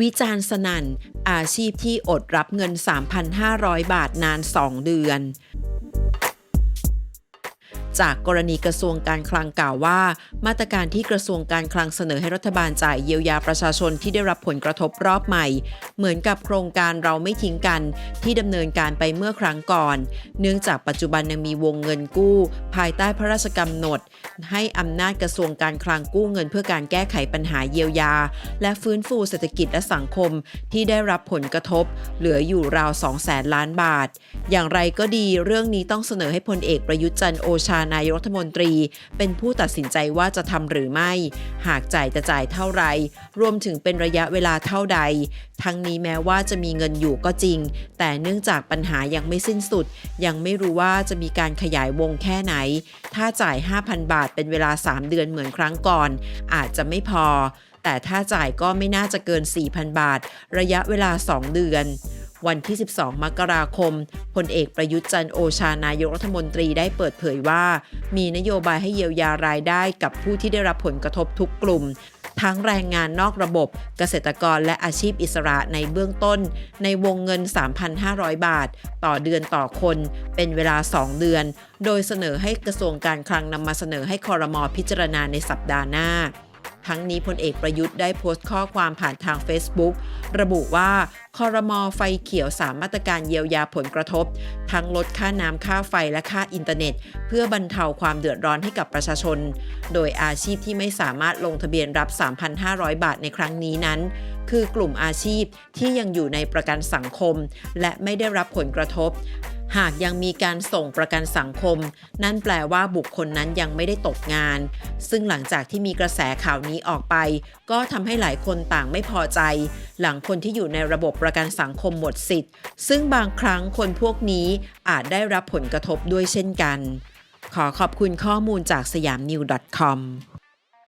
วิจารณ์สนั่น อาชีพที่อดรับเงิน 3,500 บาทนาน 2 เดือน จากกรณีกระทรวงการคลังกล่าวว่า มาตรการที่กระทรวงการคลังเสนอให้รัฐบาลจ่ายเยียวยาประชาชนที่ได้รับผลกระทบรอบใหม่ เหมือนกับโครงการเราไม่ทิ้งกันที่ดำเนินการไปเมื่อครั้งก่อน เนื่องจากปัจจุบันยังมีวงเงินกู้ ภายใต้พระราชกำหนด ให้อำนาจกระทรวงการคลังกู้เงินเพื่อการแก้ไขปัญหาเยียวยา และฟื้นฟูเศรษฐกิจและสังคมที่ได้รับผลกระทบ เหลืออยู่ราว2แสนล้านบาท อย่างไรก็ดีเรื่องนี้ต้องเสนอให้พลเอกประยุทธ์จันทร์โอชานายรัฐมนตรี เป็นผู้ตัดสินใจว่าจะทำหรือไม่ หากจ่ายจะจ่ายเท่าไร รวมถึงเป็นระยะเวลาเท่าใด ทั้งนี้แม้ว่าจะมีเงินอยู่ก็จริง แต่เนื่องจากปัญหายังไม่สิ้นสุด ยังไม่รู้ว่าจะมีการขยายวงแค่ไหน ถ้าจ่าย 5,000 บาทเป็นเวลา 3 เดือนเหมือนครั้งก่อน อาจจะไม่พอ แต่ถ้าจ่ายก็ไม่น่าจะเกิน 4,000 บาท ระยะเวลา 2 เดือน วันที่ 12 มกราคมพลเอกประยุทธ์จันโอชานายกรัฐมนตรีได้เปิดเผยว่า มีนโยบายให้เยียวยารายได้กับผู้ที่ได้รับผลกระทบทุกกลุ่ม ทั้งแรงงานนอกระบบ เกษตรกรและอาชีพอิสระในเบื้องต้น ในวงเงิน 3,500 บาท ต่อเดือนต่อคน เป็นเวลา 2 เดือน โดยเสนอให้กระทรวงการคลังนำมาเสนอให้คอรมอพิจารณาในสัปดาห์หน้า ทั้งนี้พลเอกประยุทธ์ได้โพสต์ข้อความผ่านทาง Facebook ระบุว่าคอรมอไฟเขียวสามมาตรการเยียวยาผลกระทบ ทั้งลดค่าน้ำค่าไฟและค่าอินเทอร์เน็ต เพื่อบรรเทาความเดือดร้อนให้กับประชาชน โดยอาชีพที่ไม่สามารถลงทะเบียนรับ 3,500 บาทในครั้งนี้นั้น คือกลุ่มอาชีพที่ยังอยู่ในประกันสังคม และไม่ได้รับผลกระทบ หากยังมีการส่งประกันสังคม นั่นแปลว่าบุคคลนั้นยังไม่ได้ตกงาน ซึ่งหลังจากที่มีกระแสข่าวนี้ออกไป ก็ทำให้หลายคนต่างไม่พอใจ หลังคนที่อยู่ในระบบประกันสังคมหมดสิทธิ์ ซึ่งบางครั้งคนพวกนี้อาจได้รับผลกระทบด้วยเช่นกัน ขอขอบคุณข้อมูลจากสยามนิว .com